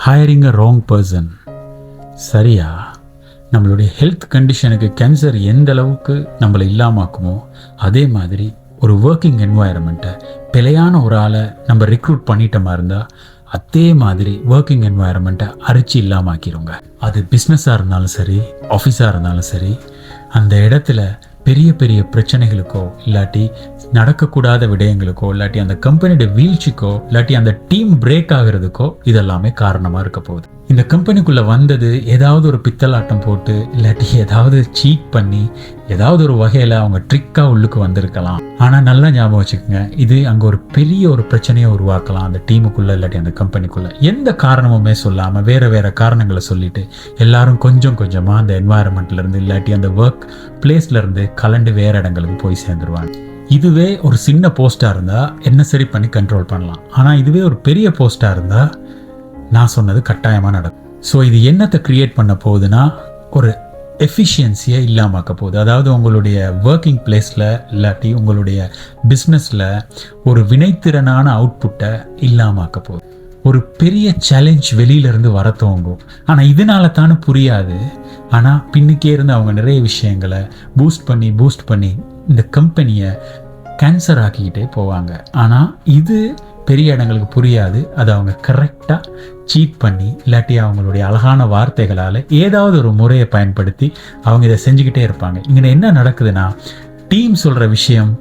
Hiring அ wrong person சரியா? நம்மளுடைய health கண்டிஷனுக்கு கேன்சர் எந்த அளவுக்கு நம்மளை இல்லாமாக்குமோ அதே மாதிரி ஒரு ஒர்க்கிங் என்வாயரமெண்ட்டை பிழையான ஒரு ஆளை நம்ம ரெக்ரூட் பண்ணிட்டோமா இருந்தால் அதே மாதிரி ஒர்க்கிங் என்வாயரமெண்ட்டை அரிச்சு இல்லாமாக்கிடுங்க அது பிஸ்னஸாக இருந்தாலும் சரி ஆஃபீஸாக இருந்தாலும் சரி அந்த இடத்துல பெரிய பெரிய பிரச்சனைகளுக்கோ இல்லாட்டி நடக்கக்கூடாத விடயங்களுக்கோ இல்லாட்டி அந்த கம்பெனியோட வீழ்ச்சிக்கோ இல்லாட்டி அந்த டீம் பிரேக் ஆகிறதுக்கோ இதெல்லாமே காரணமாக இருக்க போகுது. இந்த கம்பெனிக்குள்ளே வந்தது ஏதாவது ஒரு பித்தலாட்டம் போட்டு இல்லாட்டி ஏதாவது சீட் பண்ணி ஏதாவது ஒரு வகையில் அவங்க ட்ரிக்காக உள்ளுக்கு வந்திருக்கலாம். ஆனால் நல்லா ஞாபகம் வச்சுக்கோங்க இது அங்கே ஒரு பெரிய ஒரு பிரச்சனையை உருவாக்கலாம் அந்த டீமுக்குள்ளே இல்லாட்டி அந்த கம்பெனிக்குள்ளே எந்த காரணமுமே சொல்லாமல் வேறு வேறு காரணங்களை சொல்லிட்டு எல்லாரும் கொஞ்சம் கொஞ்சமாக அந்த என்வாயர்மெண்ட்லேருந்து இல்லாட்டி அந்த ஒர்க் பிளேஸ்லேருந்து கலண்டு வேறு இடங்களுக்கு போய் சேர்ந்துருவாங்க. இதுவே ஒரு சின்ன போஸ்ட்டாக இருந்தால் என்ன சரி பண்ணி கண்ட்ரோல் பண்ணலாம். ஆனால் இதுவே ஒரு பெரிய போஸ்ட்டாக இருந்தால் நான் சொன்னது கட்டாயமாக நடக்கும். ஸோ இது என்னத்தை க்ரியேட் பண்ண போகுதுன்னா ஒரு எஃபிஷியன்சியை இல்லாமாக்க போகுது. அதாவது உங்களுடைய ஒர்க்கிங் பிளேஸில் இல்லாட்டி உங்களுடைய பிஸ்னஸில் ஒரு வினைத்திறனான அவுட்புட்டை இல்லாமாக்க போகுது. ஒரு பெரிய சேலஞ்ச் வெளியிலேருந்து வர துவங்கும் ஆனால் இதனால தானே புரியாது. ஆனால் பின்னுக்கே இருந்து அவங்க நிறைய விஷயங்களை பூஸ்ட் பண்ணி பூஸ்ட் பண்ணி இந்த கம்பெனியை கேன்சர் ஆக்கிக்கிட்டே போவாங்க. ஆனால் இது பெரிய இடங்களுக்கு புரியாது. அதை அவங்க கரெக்டாக சீட் பண்ணி இல்லாட்டி அவங்களுடைய அழகான வார்த்தைகளால் ஏதாவது ஒரு முறையை பயன்படுத்தி அவங்க இதை செஞ்சுக்கிட்டே இருப்பாங்க. இங்கே என்ன நடக்குதுன்னா டீம் சொல்கிற விஷயம்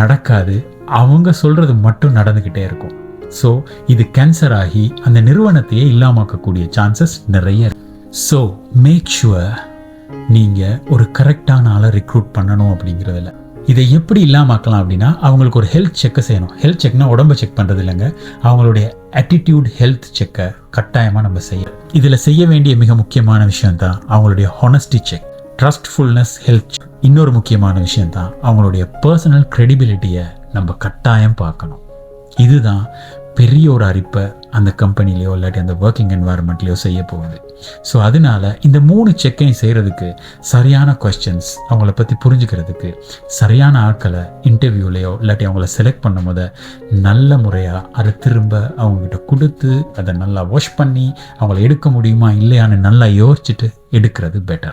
நடக்காது. அவங்க சொல்கிறது மட்டும் நடந்துக்கிட்டே இருக்கும். ஸோ இது கேன்சர் ஆகி அந்த நிறுவனத்தையே இல்லாமக்கக்கூடிய சான்சஸ் நிறைய ஸோ மேக் ஷுவர் நீங்கள் ஒரு கரெக்டான ஆளை ரெக்ரூட் பண்ணணும் அப்படிங்கிறதுல. இதை எப்படி இல்லாமாக்கலாம் அப்படின்னா அவங்களுக்கு ஒரு ஹெல்த் செக்கை செய்யணும். ஹெல்த் செக்னா உடம்பை செக் பண்ணுறது இல்லைங்க. அவங்களுடைய ஆட்டிடியூட் ஹெல்த் செக்கை கட்டாயமாக நம்ம செய்யணும். இதில் செய்ய வேண்டிய மிக முக்கியமான விஷயம் தான் அவங்களுடைய ஹானஸ்டி செக் ட்ரஸ்ட்ஃபுல்னஸ் ஹெல்த் இன்னொரு முக்கியமான விஷயம் தான் அவங்களுடைய பர்சனல் க்ரெடிபிலிட்டியை நம்ம கட்டாயம் பார்க்கணும். இதுதான் பெரிய ஒரு அரிப்பை அந்த கம்பெனிலேயோ இல்லாட்டி அந்த ஒர்க்கிங் என்வாயர்மெண்ட்லையோ செய்ய போகுது. ஸோ அதனால இந்த மூணு செக்கையும் செய்கிறதுக்கு சரியான கொஸ்டின்ஸ் அவங்கள பற்றி புரிஞ்சுக்கிறதுக்கு சரியான ஆட்களை இன்டர்வியூலேயோ இல்லாட்டி அவங்கள செலக்ட் பண்ணும் போது நல்ல முறையாக அதை திரும்ப அவங்கக்கிட்ட கொடுத்து அதை நல்லா வாஷ் பண்ணி அவங்கள எடுக்க முடியுமா இல்லையான்னு நல்லா யோசிச்சுட்டு எடுக்கிறது பெட்டர்